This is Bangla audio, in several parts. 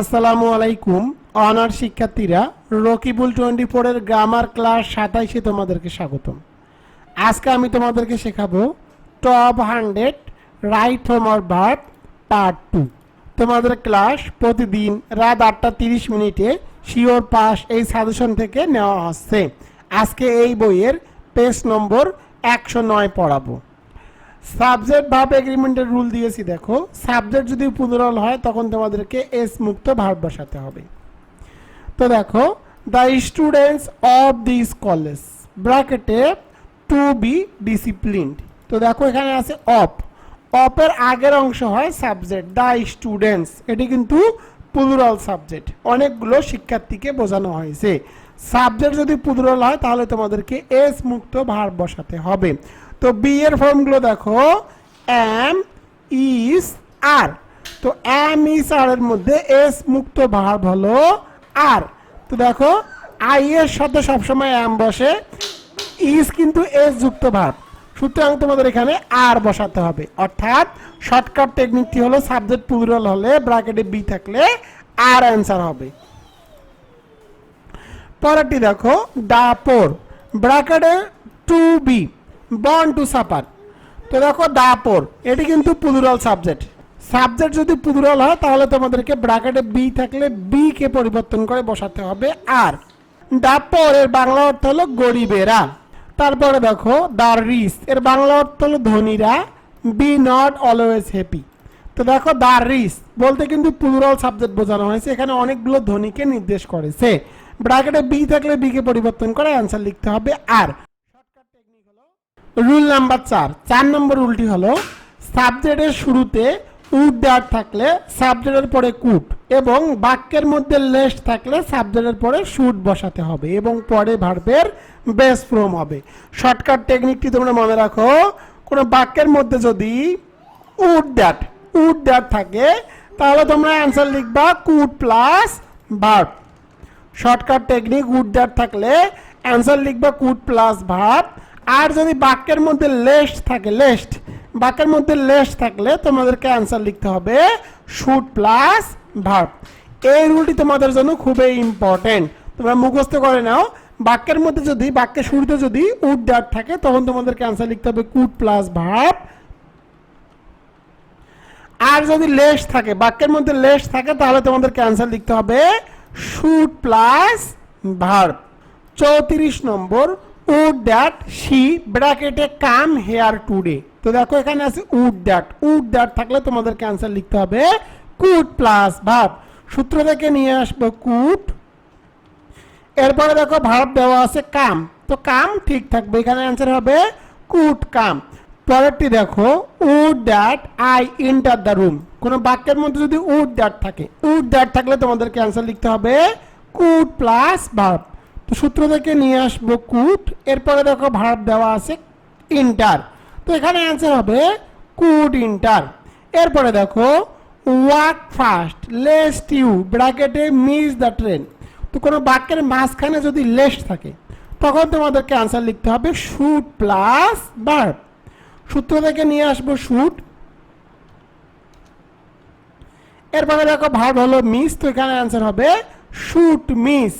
আসসালামু আলাইকুম অনার শিক্ষার্থীরা, রকিবুল টোয়েন্টি ফোরের গ্রামার ক্লাস সাতাইশে তোমাদেরকে স্বাগতম। আজকে আমি তোমাদেরকে শেখাবো টপ হান্ড্রেড রাইট আর বার্থ পার্ট টু। তোমাদের ক্লাস প্রতিদিন রাত আটটা তিরিশ মিনিটে শিওর পাস এই সাজেশন থেকে নেওয়া হচ্ছে। আজকে এই বইয়ের পেজ নম্বর একশো নয় পড়াবো। সাবজেক্ট ভাব এগ্রিমেন্টের রুল দিয়েছি, দেখো। সাবজেক্ট যদি পুনরাল হয়, তখন তোমাদেরকে এস মুক্ত ভাব বসাতে হবে। তো দেখো the students of this college ব্র্যাকেটে টু বি ডিসিপ্লিনড তো দেখো, এখানে আছে অফ অপের আগের অংশ হয় সাবজেক্ট দ্য স্টুডেন্টস এটি কিন্তু পুদুরাল সাবজেক্ট অনেকগুলো শিক্ষার্থীকে বোঝানো হয়েছে। সাবজেক্ট যদি পুদুরাল হয়, তাহলে তোমাদেরকে এস মুক্ত ভার বসাতে হবে। তো বি এর ফর্মগুলো দেখো এম ইস আর তো এম ইস আর এর মধ্যে এস মুক্ত ভার হলো আর তো দেখো আই এর সাথে সবসময় এম বসে ইস কিন্তু এস যুক্ত ভাব সুতরাং তোমাদের এখানে আর বসাতে হবে। অর্থাৎ শর্টকাট টেকনিকটি হলো সাবজেক্ট প্লুরাল হলে ব্র্যাকেটে বি থাকলে আর অ্যান্সার হবে। পরেরটি দেখো দাপর ব্র্যাকেটে to be born to suffer তো দেখো দা পোর এটি কিন্তু প্লুরাল সাবজেক্ট সাবজেক্ট যদি প্লুরাল হয়, তাহলে তোমাদেরকে ব্রাকেটে বি থাকলে বি কে পরিবর্তন করে বসাতে হবে আর দাপর, এর বাংলা অর্থ হলো গরিবেরা। তারপরে দেখো দা রিস এর বাংলা অর্থ হলো ধনীরা। বি নট অলওয়েজ হ্যাপি তো দেখো দা রিস বলতে কিন্তু প্লুরাল সাবজেক্ট বোঝানো হয়েছে। এখানে অনেকগুলো ধনীকে নির্দেশ করেছে। ব্র্যাকেটে বি থাকলে বি কে পরিবর্তন করে অ্যান্সার লিখতে হবে আর রুল নাম্বার চার। চার নম্বর রুলটি হলো, সাবজেক্টের শুরুতে উড দেওয়ার থাকলে সাবজেক্টের পরে কুট এবং বাক্যের মধ্যে লেস্ট থাকলে সাবজেক্টের পরে শুট বসাতে হবে এবং পরে ভার্বের বেস ফ্রম হবে। শর্টকাট টেকনিকটি তোমরা মনে রাখো, কোনো বাক্যের মধ্যে যদি উড দ্যাট উড দ্যাট থাকে, তাহলে তোমরা অ্যান্সার লিখবা could plus verb. Shortcut technique would that থাকলে অ্যান্সার লিখবা কুট প্লাস ভাব আর যদি বাক্যের মধ্যে লেস্ট থাকে লেস্ট বাক্যের মধ্যে লেস্ট থাকলে তোমাদেরকে অ্যান্সার লিখতে হবে শুট প্লাস ভার্ব এই রুলটি তোমাদের জন্য খুবই ইম্পর্টেন্ট তোমরা মুখস্থ করে নাও। বাক্যের মধ্যে যদি, বাক্যের শুরুতে যদি উড দ্যাট থাকে, তখন তোমাদেরকে অ্যান্সার লিখতে হবে কুড প্লাস ভার্ব আর যদি লেস থাকে, বাক্যের মধ্যে লেস থাকে, তাহলে তোমাদেরকে অ্যান্সার লিখতে হবে শুট প্লাস ভার্ব চৌত্রিশ নম্বর উড দ্যাট শি ব্র্যাকেটে কাম হেয়ার টুডে। তো দেখো এখানে আছে উড দ্যাট। উড দ্যাট থাকলে তোমাদেরকে অ্যান্সার লিখতে হবে কুড প্লাস ভাব। সূত্র থেকে নিয়ে আসব কুট। এরপরে দেখো ভাব দেওয়া আছে কাম। তো কাম ঠিক থাকবে। এখানে অ্যান্সার হবে কুট কাম। পরেরটি দেখো, would that I enter the room. কোনো বাক্যের মধ্যে যদি উড দ্যাট থাকে, উড দ্যাট থাকলে তোমাদেরকে অ্যান্সার লিখতে হবে কুড প্লাস ভার্ব তো সূত্র থেকে নিয়ে আসব কুট, এরপরে দেখো ভার্ব দেওয়া আছে ইন্টার। তো এখানে অ্যান্সার হবে কুট ইন্টার। এরপরে দেখো ওয়াক ফাস্ট, লেস্ট ইউ, ব্র্যাকেটে মিস দ্য ট্রেন। তো কোনো বাক্যের মাঝখানে যদি লেস্ট থাকে, তখন তোমাদেরকে আনসার লিখতে হবে শুট প্লাস ভার্ব। সূত্র থেকে নিয়ে আসব শুট। এরপরে দেখো ভার্ব হলো মিস, তো এখানে অ্যান্সার হবে শুট মিস।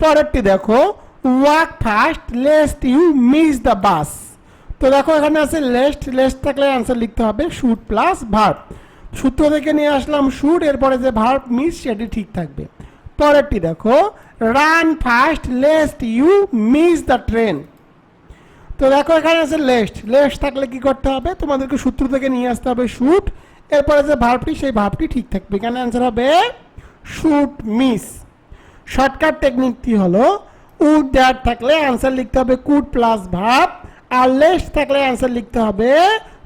পরেরটি দেখো walk fast lest you miss the bus তো দেখো, এখানে আছে লেস্ট লেস্ট থাকলে অ্যান্সার লিখতে হবে শুট প্লাস ভার্ব সূত্র থেকে নিয়ে আসলাম শুট এরপরে যে ভার্ব মিস সেটি ঠিক থাকবে। পরেরটি দেখো run fast lest you miss the train তো দেখো, এখানে আছে লেস্ট লেস্ট থাকলে কি করতে হবে? তোমাদেরকে সূত্র থেকে নিয়ে আসতে হবে শুট এরপরে যে ভার্বটি সেই ভার্বটি ঠিক থাকবে। এখানে অ্যান্সার হবে শুট মিস শর্টকাট টেকনিকটি হলো, উড দ্যাট থাকলে অ্যান্সার লিখতে হবে কুড প্লাস ভার্ব, আর লেস থাকলে অ্যান্সার লিখতে হবে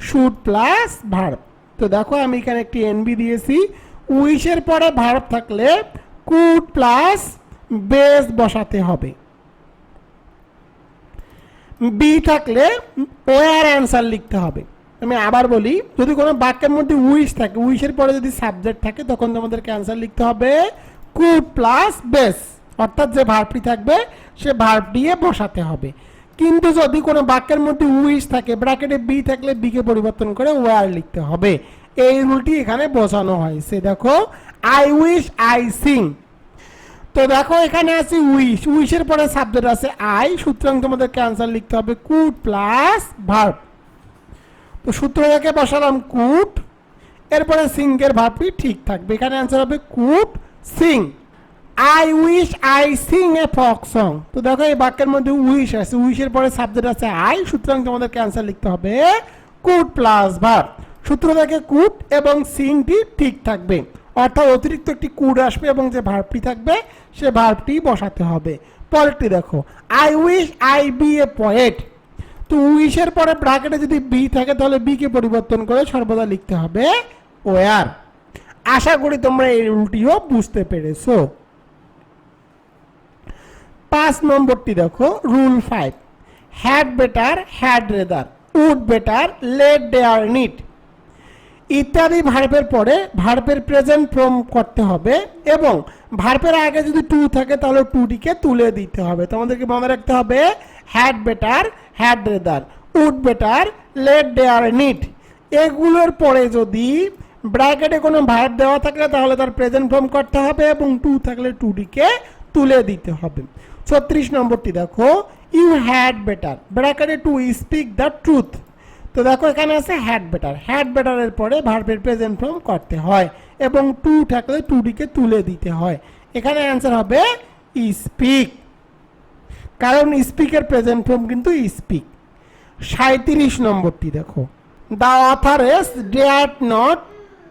শুট প্লাস ভার্ব। তো দেখো আমি এখানে একটি এনবি দিয়েছি। উইশের পরে ভার্ব থাকলে কুড প্লাস বেস বসাতে হবে। বি থাকলে ওয়ার অ্যান্সার লিখতে হবে। আমি আবার বলি, যদি কোনো বাক্যের মধ্যে উইশ থাকে, উইশের পরে যদি সাবজেক্ট থাকে, তখন তোমাদেরকে অ্যান্সার লিখতে হবে কুড প্লাস বেস। অর্থাৎ যে ভার্বটি থাকবে, সে ভার্ব দিয়ে বসাতে হবে। কিন্তু যদি কোনো বাক্যের মধ্যে উইশ থাকে, ব্র্যাকেটে বি থাকলে বিকে পরিবর্তন করে ওয়ার লিখতে হবে। এই রুলটি এখানে বোঝানো হয়েছে। দেখো আই উইশ আই সিং তো দেখো, এখানে আছে উইশ। উইশের পরে সাবজেক্ট আছে আই সুতরাং তোমাদের ক্যান্সার লিখতে হবে কুড প্লাস ভার্ব। তো সূত্র থেকে বসালাম কুড এরপরে সিংয়ের ভাবটি ঠিক থাকবে। এখানে অ্যান্সার হবে could sing I wish I sing a folk song তো দেখো এই বাক্যের মধ্যে উইশ আছে। উইশের পরে সাবজেক্ট আছে আই সুতরাং তোমাদের ক্যান্সার লিখতে হবে কুড প্লাস ভার্ব সূত্র থেকে কুড এবং সিংটি ঠিক থাকবে। অর্থাৎ অতিরিক্ত একটি কুড আসবে এবং যে ভার্বটি থাকবে, সে ভার্বটি বসাতে হবে। পরেরটি দেখো। I wish I be a poet তো উইশের পরে ব্র্যাকেটে যদি বি থাকে, তাহলে বি কে পরিবর্তন করে সর্বদা লিখতে হবে ওয়ার আশা করি তোমরা এই রুলটিও বুঝতে পেরেছ। পাঁচ নম্বরটি দেখো rule five had better had rather would better let dare need ইত্যাদি ভার্পের পরে ভার্পের প্রেজেন্ট ফর্ম করতে হবে এবং ভার্পের আগে যদি টু থাকে তাহলে টুটিকে তুলে দিতে হবে। তোমাদেরকে মনে রাখতে হবে had better had rather would better let dare need এগুলোর পরে যদি ব্র্যাকেটে কোনো ভার্ব দেওয়া থাকলে তাহলে তার প্রেজেন্ট ফর্ম করতে হবে এবং টু থাকলে টুটিকে তুলে দিতে হবে। ছত্রিশ নম্বরটি দেখো ইউ হ্যাড বেটার ব্র্যাকেটে টু স্পিক দ্য ট্রুথ তো দেখো এখানে আছে হ্যাড বেটার হ্যাড বেটারের পরে ভার্বের প্রেজেন্ট ফর্ম করতে হয় এবং টু থাকলে টুটিকে তুলে দিতে হয়। এখানে অ্যান্সার হবে স্পিক কারণ স্পিকের প্রেজেন্ট ফর্ম কিন্তু স্পিক সাঁত্রিশ নম্বরটি দেখো the others dare not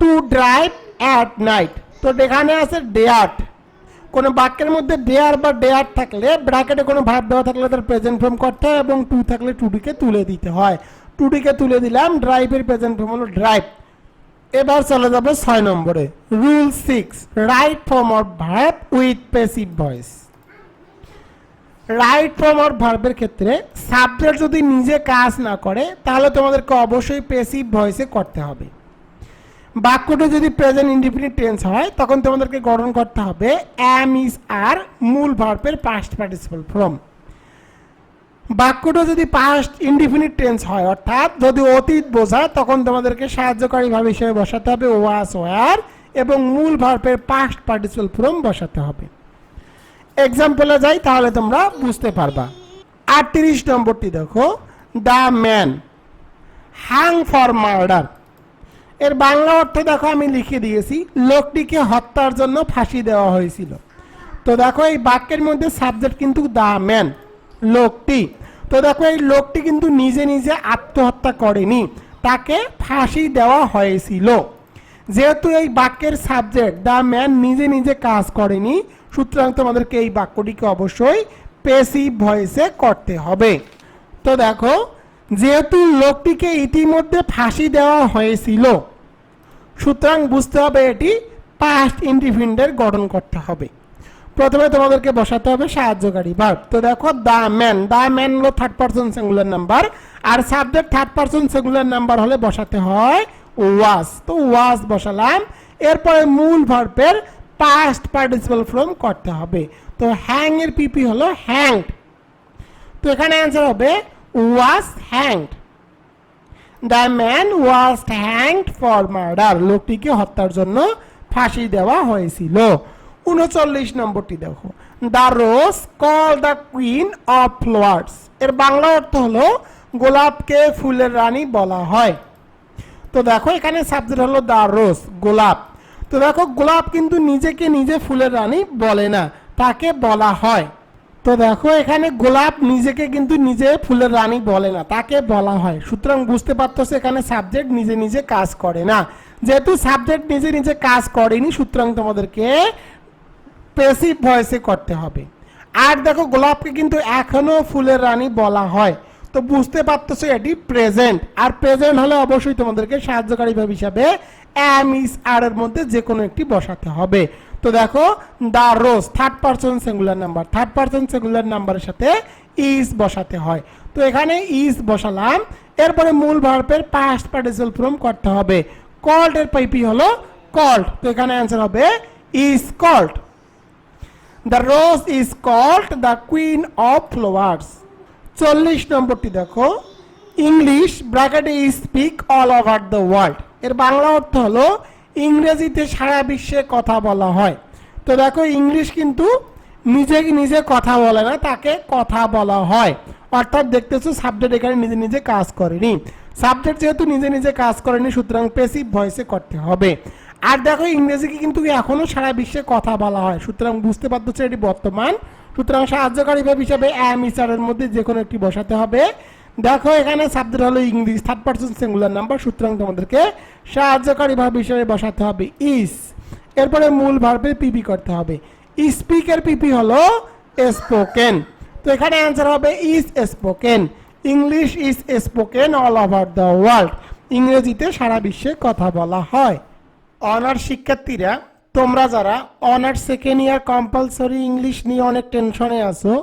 to drive at night তো এখানে আছে ডেয়ার্ট কোনো বাক্যের মধ্যে ডেয়ার বা ডেয়ার থাকলে ব্র্যাকেটে কোনো ভাব দেওয়া থাকলে তার প্রেজেন্ট ফর্ম করতে হয় এবং টু থাকলে টুটিকে তুলে দিতে হয়। টুটিকে তুলে দিলাম ড্রাইভের প্রেজেন্ট ফর্ম হলো ড্রাইভ এবার চলে যাবে ছয় নম্বরে। Rule six right form of verb with passive voice right form of ভার্বের ক্ষেত্রে সাবজেক্ট যদি নিজে কাজ না করে, তাহলে তোমাদেরকে অবশ্যই পেসিভ ভয়েসে করতে হবে। বাক্যটা যদি প্রেজেন্ট ইনডিফিনিট টেন্স হয়, তখন তোমাদেরকে গঠন করতে হবে অ্যাম ইজ আর মূল ভার্বের পাস্ট পার্টিসিপাল ফ্রম বাক্যটা যদি পাস্ট ইনডিফিনিট টেন্স হয়, অর্থাৎ যদি অতীত বোঝায় তখন তোমাদেরকে সাহায্যকারী ভাব হিসেবে বসাতে হবে ওয়াস ওয়ার এবং মূল ভার্বের পাস্ট পার্টিসিপাল ফ্রম বসাতে হবে। এক্সাম্পলে যাই, তাহলে তোমরা বুঝতে পারবা। আটত্রিশ নম্বরটি দেখো। The man hang for murder এর বাংলা অর্থ দেখো আমি লিখে দিয়েছি, লোকটিকে হত্যার জন্য ফাঁসি দেওয়া হয়েছিল। তো দেখো এই বাক্যের মধ্যে সাবজেক্ট কিন্তু দা ম্যান লোকটি। তো দেখো এই লোকটি কিন্তু নিজে নিজে আত্মহত্যা করেনি, তাকে ফাঁসি দেওয়া হয়েছিল। যেহেতু এই বাক্যের সাবজেক্ট দা ম্যান নিজে নিজে কাজ করেনি, সুতরাং তোমাদেরকে এই বাক্যটিকে অবশ্যই পেসিভ ভয়েসে করতে হবে। তো দেখো যেহেতু লোকটিকে ইতিমধ্যে ফাঁসি দেওয়া হয়েছিল, সুতরাং বুঝতে হবে এটি পাস্ট ইন্ডিফিন্ডের গঠন করতে হবে। প্রথমে তোমাদেরকে বসাতে হবে সাহায্যকারী ভার্ব তো দেখো দা ম্যান দা ম্যান হলো থার্ড পার্সন সিঙ্গুলার নাম্বার আর subject third person singular number হলে বসাতে হয় ওয়াস তো ওয়াস বসালাম, এরপরে মূল ভার্বের পাস্ট পার্টিসিপাল ফ্রম করতে হবে। তো হ্যাং এর পিপি হলো হ্যাংড তো এখানে অ্যান্সার হবে was hanged the man was hanged for murder লোকটিকে হত্যার জন্য ফাঁসি দেওয়া হয়েছিল। উনচল্লিশ নম্বরটি দেখো। The rose call the queen of flowers এর বাংলা অর্থ হলো গোলাপকে ফুলের রানী বলা হয়। তো দেখো এখানে সাবজেক্ট হলো দ্য রোজ গোলাপ। তো দেখো গোলাপ কিন্তু নিজেকে নিজে ফুলের রানী বলে না, তাকে বলা হয়। তো দেখো, এখানে গোলাপ নিজেকে কিন্তু নিজে ফুলের রানী বলে না, তাকে বলা হয়। সুতরাং বুঝতে পারতেছে, এখানে সাবজেক্ট নিজে নিজে কাজ করে না। যেহেতু সাবজেক্ট নিজে নিজে কাজ করেনি, সুতরাং তোমাদেরকে পেসিভ ভয়েসে করতে হবে। আর দেখো, গোলাপকে কিন্তু এখনও ফুলের রানী বলা হয়। তো বুঝতে পারতেছো, এটি প্রেজেন্ট আর প্রেজেন্ট হলে অবশ্যই তোমাদেরকে সাহায্যকারী ভাব হিসাবে অ্যাম ইস আর এর মধ্যে যে কোনো একটি বসাতে হবে। তো দেখো the rose third person singular number third person singular নাম্বারের সাথে ইজ বসাতে হয়। তো এখানে ইজ বসালাম। এরপরে মূল ভার্বের পাস্ট পার্টিসিপাল ফর্ম করতে হবে। কল্ড এর পাইপি হলো কল্ড তো এখানে অ্যান্সার হবে is called the rose is called the queen of flowers চল্লিশ নম্বরটি দেখো। ইংলিশ ব্র্যাকেটে speak all over the world এর বাংলা অর্থ হলো ইংরেজিতে সারা বিশ্বে কথা বলা হয়। তো দেখো, ইংলিশ কিন্তু নিজে নিজে কথা বলে না, তাকে কথা বলা হয়। অর্থাৎ দেখতেছো সাবজেক্ট এখানে নিজে নিজে কাজ করেনি। সাবজেক্ট যেহেতু নিজে নিজে কাজ করেনি, সুতরাং পেসিভ ভয়েসে করতে হবে। আর দেখো, ইংরেজিকে কিন্তু এখনও সারা বিশ্বে কথা বলা হয়। সুতরাং বুঝতে পারতেছো, এটি বর্তমান। সুতরাং সাহায্যকারী ভাব হিসাবে অ্যাম ইসারের মধ্যে যে কোনো একটি বসাতে হবে। দেখো, এখানে সাবজেক্ট হলো English third person singular number সুতরাং তোমাদেরকে সাহায্যকারী ভাব হিসেবে বসাতে হবে। ইস এরপরে মূল ভার্বের পিপি করতে হবে। স্পিকের পিপি হলো স্পোকেন তো এখানে অ্যান্সার হবে is spoken English is spoken all over the world ইংরেজিতে সারা বিশ্বে কথা বলা হয়। অনার্স শিক্ষার্থীরা, তোমরা যারা honours second year compulsory English নিয়ে অনেক টেনশনে আছো,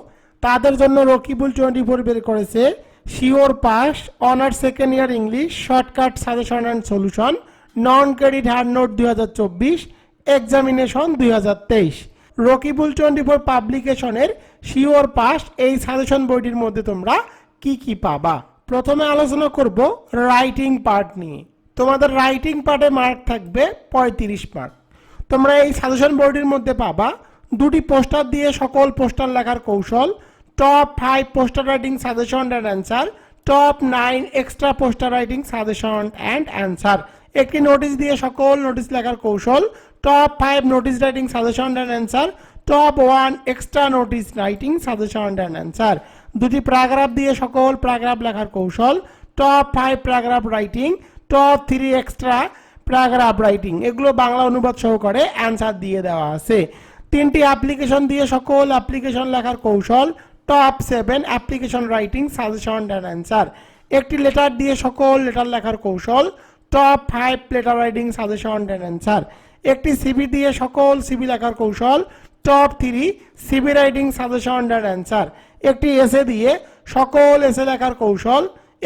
তাদের জন্য রকিবুল টোয়েন্টি ফোর বের করেছে sure pass honours second year English, shortcut suggestion and solution, non credit hard note দুই হাজার চব্বিশ, এক্সামিনেশন দুই হাজার তেইশ। রকিবুল টোয়েন্টি ফোর পাবলিকেশনের শিওর পাস, এই সাজেশন বইটির মধ্যে তোমরা কি কি পাবা? প্রথমে আলোচনা করব রাইটিং পার্ট নিয়ে। তোমাদের রাইটিং পার্টে মার্ক থাকবে পঁয়ত্রিশ মার্ক। তোমরা এই সাজেশন বোর্ডের মধ্যে পাবা দুটি পোস্টার দিয়ে সকল পোস্টার লেখার কৌশল top five poster writing suggestion and answer top nine extra poster writing suggestion and answer একটি নোটিশ দিয়ে সকল নোটিশ লেখার কৌশল। Top five notice writing suggestion and answer top one extra notice writing suggestion and answer দুটি প্যারাগ্রাফ দিয়ে সকল প্যারাগ্রাফ লেখার কৌশল। Top five paragraph writing top three extra paragraph writing এগুলো বাংলা অনুবাদ সহকারে অ্যান্সার দিয়ে দেওয়া আছে। তিনটি অ্যাপ্লিকেশন দিয়ে সকল অ্যাপ্লিকেশন লেখার কৌশল। Top seven application writing suggestion and answer একটি লেটার দিয়ে সকল লেটার লেখার কৌশল top five letter writing suggestion and answer একটি সিবি দিয়ে সকল সিবি লেখার কৌশল top three CV writing suggestion and answer একটি এসে দিয়ে সকল এসে লেখার কৌশল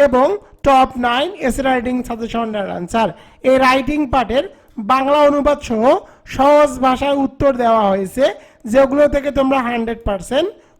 এবং top nine essay writing suggestion and answer এই রাইটিং পার্টের বাংলা অনুবাদ সহ সহজ ভাষায় উত্তর দেওয়া হয়েছে, যেগুলো থেকে তোমরা হান্ড্রেড পার্সেন্ট